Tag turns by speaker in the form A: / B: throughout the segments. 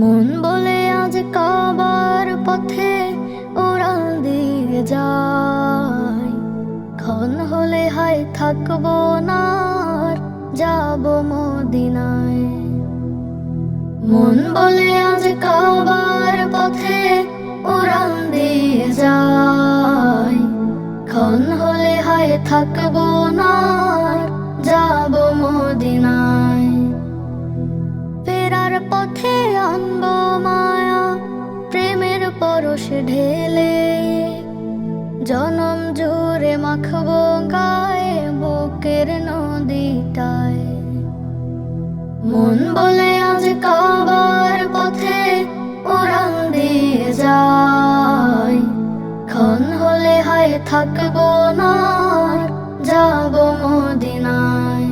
A: মন বলে আজ কাবার পথে উড়াল দিয়ে যায় ক্ষণ হলে হাই থাকব না যাব মদিনায়। মন বলে আজ কাবার পথে উড়াল দিয়ে যায় ক্ষণ হলে হায় থাকব না যাব মদিনায়। পথে আনব মায়া, প্রেমের পরশ ঢেলে। জনম জুড়ে মাখবো গায়ে বুকের নদীটায়। মন বলে আজ কাবার পথে উড়াল দিয়ে যায় ক্ষণ হলে হায় থাকব না, যাব মদিনায়।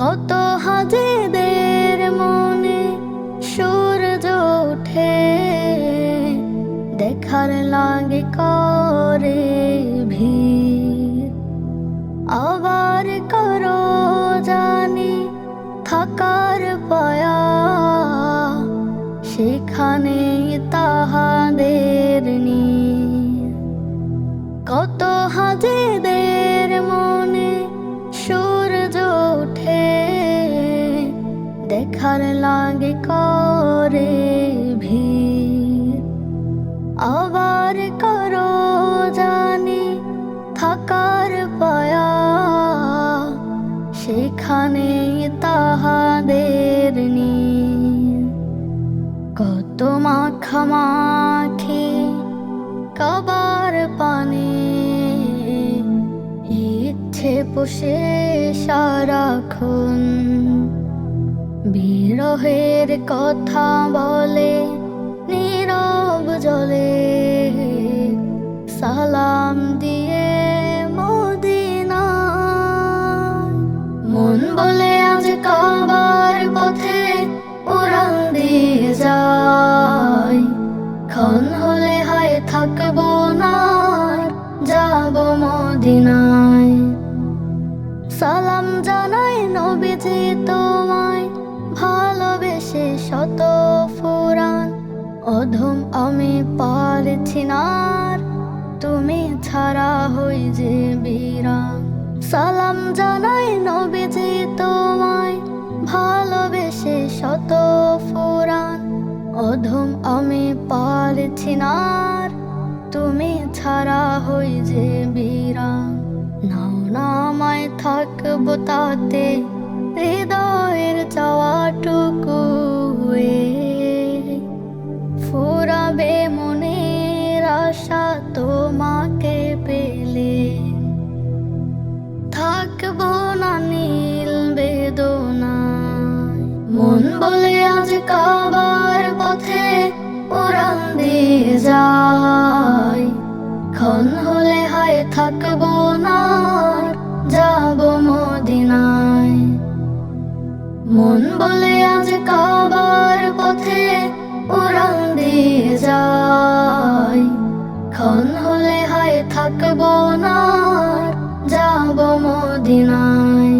A: কত হাজিদের মনে দেখার লাগে করে ভিড়। আবার করো জানি থাকার পায়া। সেখানে তাহাদের কত হাজিদের মনে সূর্য ওঠে। দেখার লাগে করে আবার করো জানি থাকার পায়া। সেখানে তাহাদের কত মাখামাখি কবার পানে। ইচ্ছে পোষে সারাক্ষণ। বিরহের কথা বলে জলে সালাম ছাড়া হই যে বিরান সালাম জানাই নবীজি তোমায়, ভালোবেসে শত ফুরান। অধম আমি পারছি না তুমি ছাড়া হই যে বিরান নাও না আমায় থাকব তাতে, হৃদয়ের চাওয়াটুকু মন বলে আজ কাবার পথে উড়াল দিয়ে যায় ক্ষণ হলে হায় থাকব না, যাব মদিনায়।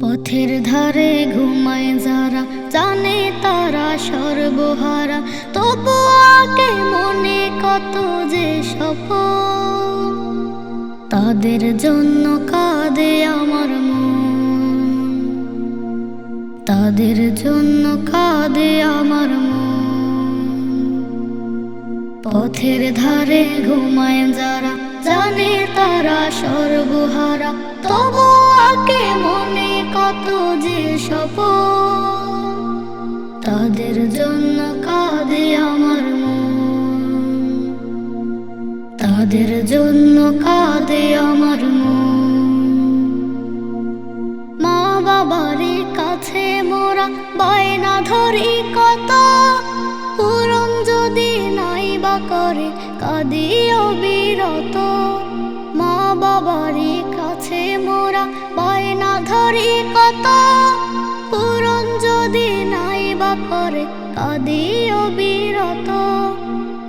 A: পথের ধারে ঘুমায় যারা, জানে তারা সর্বহারা। তবু আগে মনে কত যে সফল। তাদের জন্য কাঁদে আমার মন। তাদের জন্য কাঁদে আমার পথের ধারে ঘুমায় যারা, জানে তারা সর্বহারা। তবু আগে মনে কত যে সপ তাদের জন্য কাঁদে আমার তাদের জন্য কাঁদে আমার মা বাবার ধরি কত যদি নাই বা করে কাঁদি অবিরত মা বাবার কাছে মোরা বায়না ধরি কত, পূরণ যদি নাই বা করে কাঁদি অবিরত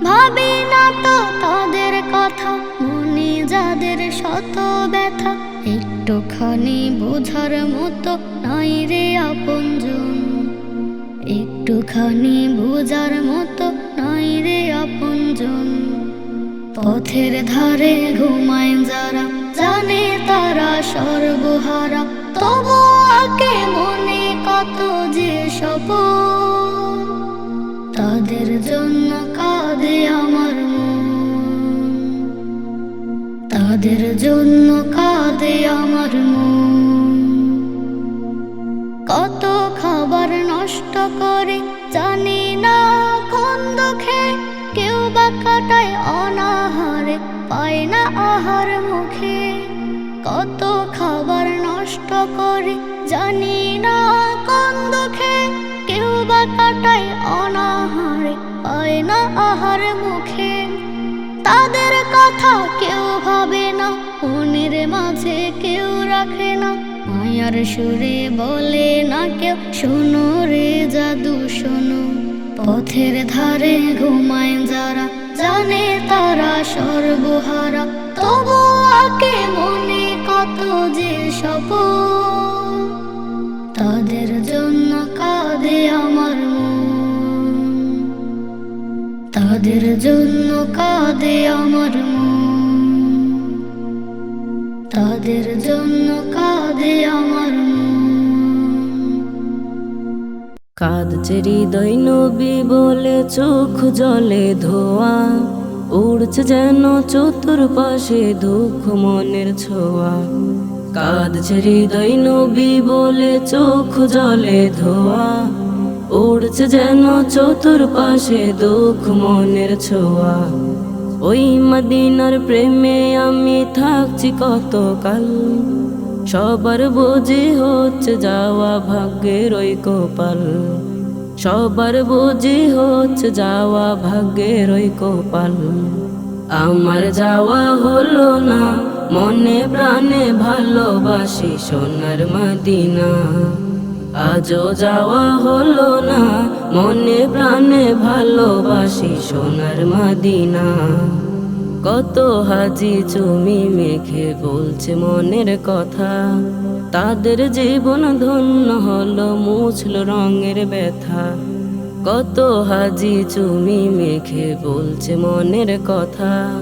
A: ভাবি না তো তাদের কথা, মনে যাদের শত ব্যথা, একটুখানি বোঝার মতো নাই রে আপনজন। একটুখানি বোঝার মতো নাই রে আপনজন। পথের ধারে ঘুমায় যারা, জানে তারা সর্বহারা। তবু আকে মনে কত যে সপ তাদের জন্য কাঁদে আমার মন। তাদের জন্য কাঁদে আমার মন নষ্ট করে, জানি না কোন দুঃখে। কেউ বা কাটায় অনাহারে, পায় না আহার মুখে। কত খাবার নষ্ট করে, জানি না কোন দুঃখে। কেউ বা কাটায় অনাহারে, পায় না আহার মুখে। তাদের কথা কেউ ভাবে না, মনের মাঝে কেউ রাখে না। মায়ার সুরে বলে না কেউ, শোনো রে জাদু, শোনো। পথের ধারে ঘুমায় যারা, জানে তারা সর্বহারা। তবু আকে মনে কত যে সপ তাদের জন্য কাঁদে আমার মন। তাদের জন্য কাঁদে আমার মন। তাদের জন্য কাঁদে
B: কাঁদছে হৃদয় নবী বলে চোখ জলে ধোয়া। উড়ছে যেন চতুর্পাশে দুঃখ মনের ছোঁয়া। কাঁদছে হৃদয় নবী বলে চোখ জলে ধোয়া। উড়ছে যেন চতুর্পাশে দুঃখ মনের ছোঁয়া। ওই মদিনার প্রেমে আমি থাকছি কতকাল। সবার বুঝি হচ্ছে যাওয়া ভাগ্যের ওই কপাল। সবার বুঝি হচ্ছে যাওয়া ভাগ্যের ওই কপাল। আমার যাওয়া হলো না, মনে প্রাণে ভালোবাসি সোনার মদিনা। আজও যাওয়া হলো না, মনে প্রাণে ভালোবাসি সোনার মদিনা। কত হাজি চুমি মেখে বলছে মনের কথা। তাদের জীবন ধন্য হলো মুছল রঙের ব্যথা। কত হাজি চুমি মেখে বলছে মনের কথা।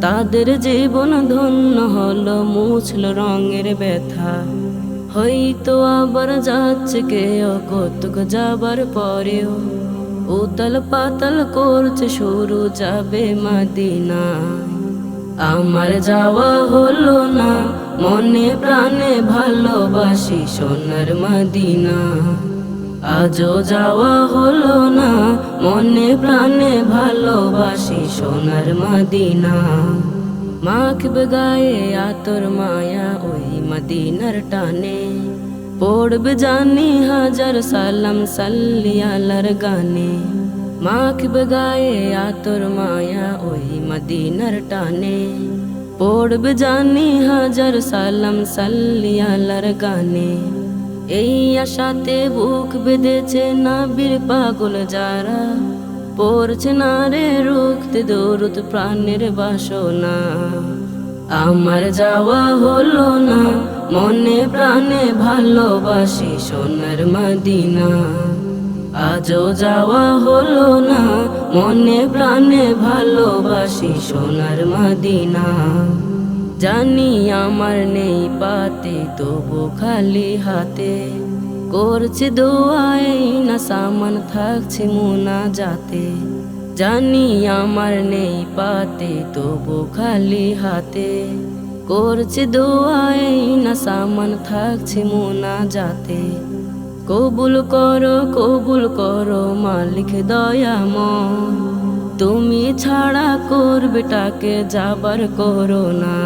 B: তাদের জীবন ধন্য হলো মুছল রঙের ব্যথা। হয়তো আবার যাচ্ছে কেউ, কতক যাবার পরেও উতাল পাতাল করছে শুরু যাবে মদিনা আমার যাওয়া হলো না, মনে প্রাণে ভালোবাসি সোনার মদিনা। আজও যাওয়া হলো না, মনে প্রাণে ভালোবাসি সোনার মদিনা। মাখবে গায়ে আতর মায়া ওই মদিনার টানে। পড়বে জানি হাজার সালাম, সাল্লি আলার গানে। মাখবে গায়ে আতর মায়া ওই মদিনার টানে। পড়বে জানি হাজার সালাম, সাল্লি আলার গানে। এই আশাতে বুক বেঁধেছে নাবির পাগল যারা। পড়ছে না রে রুখতে দৌড়ত প্রাণের বাসনা। আমার যাওয়া হলো না। মনে প্রাণে ভালোবাসি সোনার মদিনা। আজও যাওয়া হলো না, মনে প্রাণে ভালোবাসি সোনার মদিনা। জানি আমার নেই পাতে, তবু খালি হাতে। করছে দোয়াই না সামান, থাকছে মুনা যাতে জানি আমার নেই পাতে, তবু খালি হাতে। করছে দোয়াই না সামান থাকছে মুনা যাতে কবুল করো কবুল করো মালিক দয়া দয়াময়। তুমি ছাড়া করবে টাকে যাবার করো না।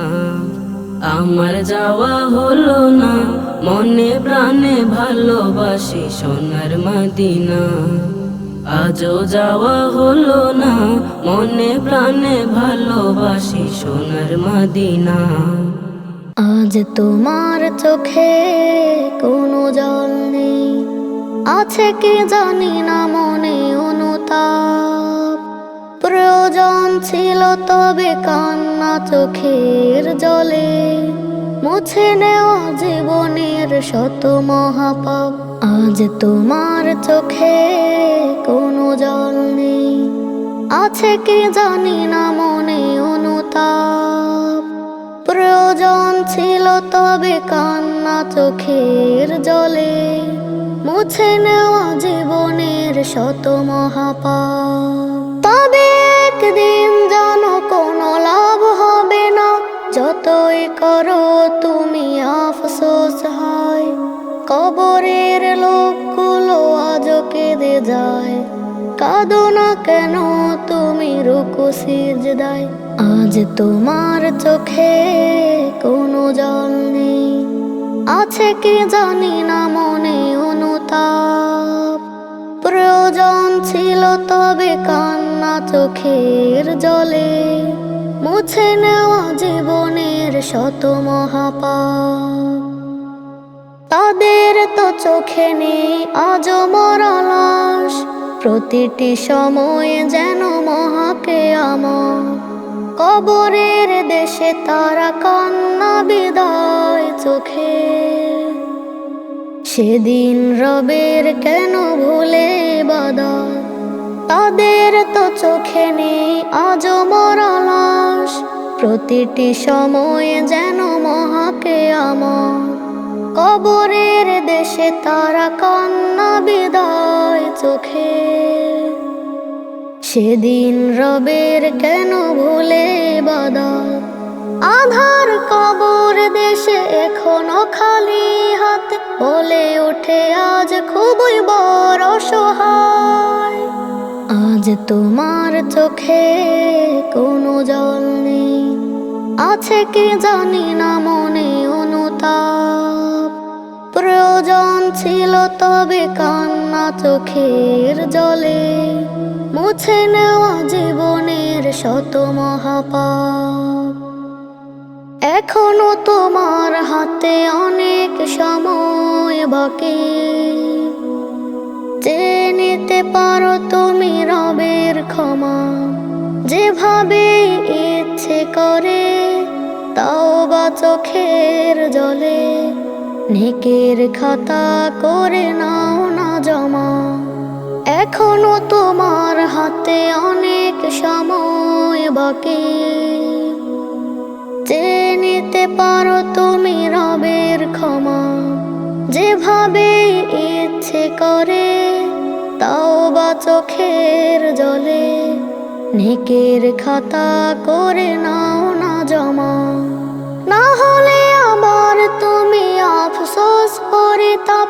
B: আমার যাওয়া হলো না, মনে প্রাণে ভালোবাসি সোনার মদিনা। আজও যাওয়া হলো না। মনে প্রাণে ভালোবাসি সোনার মাদিনা।
A: আজ তোমার চোখে কোনো জল নেই। আছে কি জানি না মনে অনুতাপ। প্রয়োজন ছিল তবে কান্না চোখের জলে। মুছে নেওয়া জীবনের শত মহাপাপ। আজ তোমার চোখে কোনো জল নেই। আছে কি জানি না মনে অনুতাপ। প্রয়োজন ছিল তবে কান্না চোখের জলে। মুছে নেওয়া জীবনের শত মহাপাপ। তবে একদিন জানো কোনো লাভ হবে না। যতই করো তুমি কবরের লোকগুলো আজও কেঁদে যায়। কাঁদো না কেন তুমি রুকু সিজদায়। আজ তোমার চোখে কোনো জল নেই। আছে কি জানি না মনে অনুতাপ। প্রয়োজন ছিল তবে কান্না চোখের জলে। মুছে নেওয়া জীবনের শত মহাপাপ। তাদের তো চোখে নেই আজ মরা লাশ প্রতিটি সময়ে যেন মহাকে আমার কবরের দেশে তারা কান্না বিদায় চোখে। সেদিন রবের কেন ভুলে বাদাল তাদের তো চোখে নেই আজ মরা লাশ প্রতিটি সময়ে যেন মহাকে আমার কবরের দেশে তারা কান্না বিদায় চোখে। সেদিন রবের কেন ভুলে বাদাল আধার কবর দেশে এখনও খালি হাত, বলে ওঠে আজ খুবই বড় সহায় আজ তোমার চোখে কোনো জল নেই, আছে কি জানি না মনে অনুতাপ। প্রয়োজন ছিল তবে কান্না চোখের জলে। মুছে নেওয়া জীবনের শত মহাপাপ। এখনও তোমার হাতে অনেক সময় বাকি। যে নিতে পারো তুমি রবের ক্ষমা। যেভাবে ইচ্ছে করে, তাও বা চোখের জলে। নেকের খাতা করে নাও না জমা। এখনও তোমার হাতে অনেক সময় বাকি। যে নিতে পারো তুমি রবের ক্ষমা। যেভাবে ইচ্ছে করে, তাও বা চোখের জলে। নেকের খাতা করে নাও না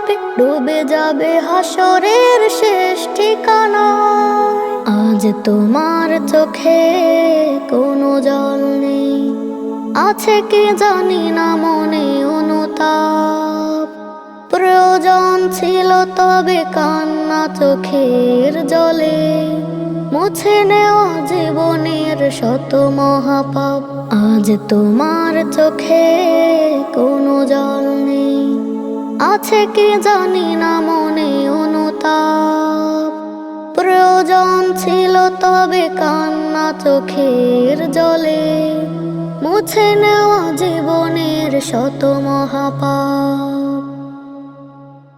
A: তাপে ডুবে যাবে হাসরের শেষ ঠিকানা আজ তোমার চোখে কোনো জল নেই। আছে কি জানি না মনে অনুতাপ। প্রয়োজন ছিল তবে কান্না চোখের জলে। মুছে নেওয়া জীবনের শত মহাপাপ। আজ তোমার চোখে কোনো জল নেই। আছে কি জানি না মনে অনুতাপ। প্রয়োজন ছিল তবে কান্না চোখের জলে। মুছে নেওয়া জীবনের শত মহাপাপ।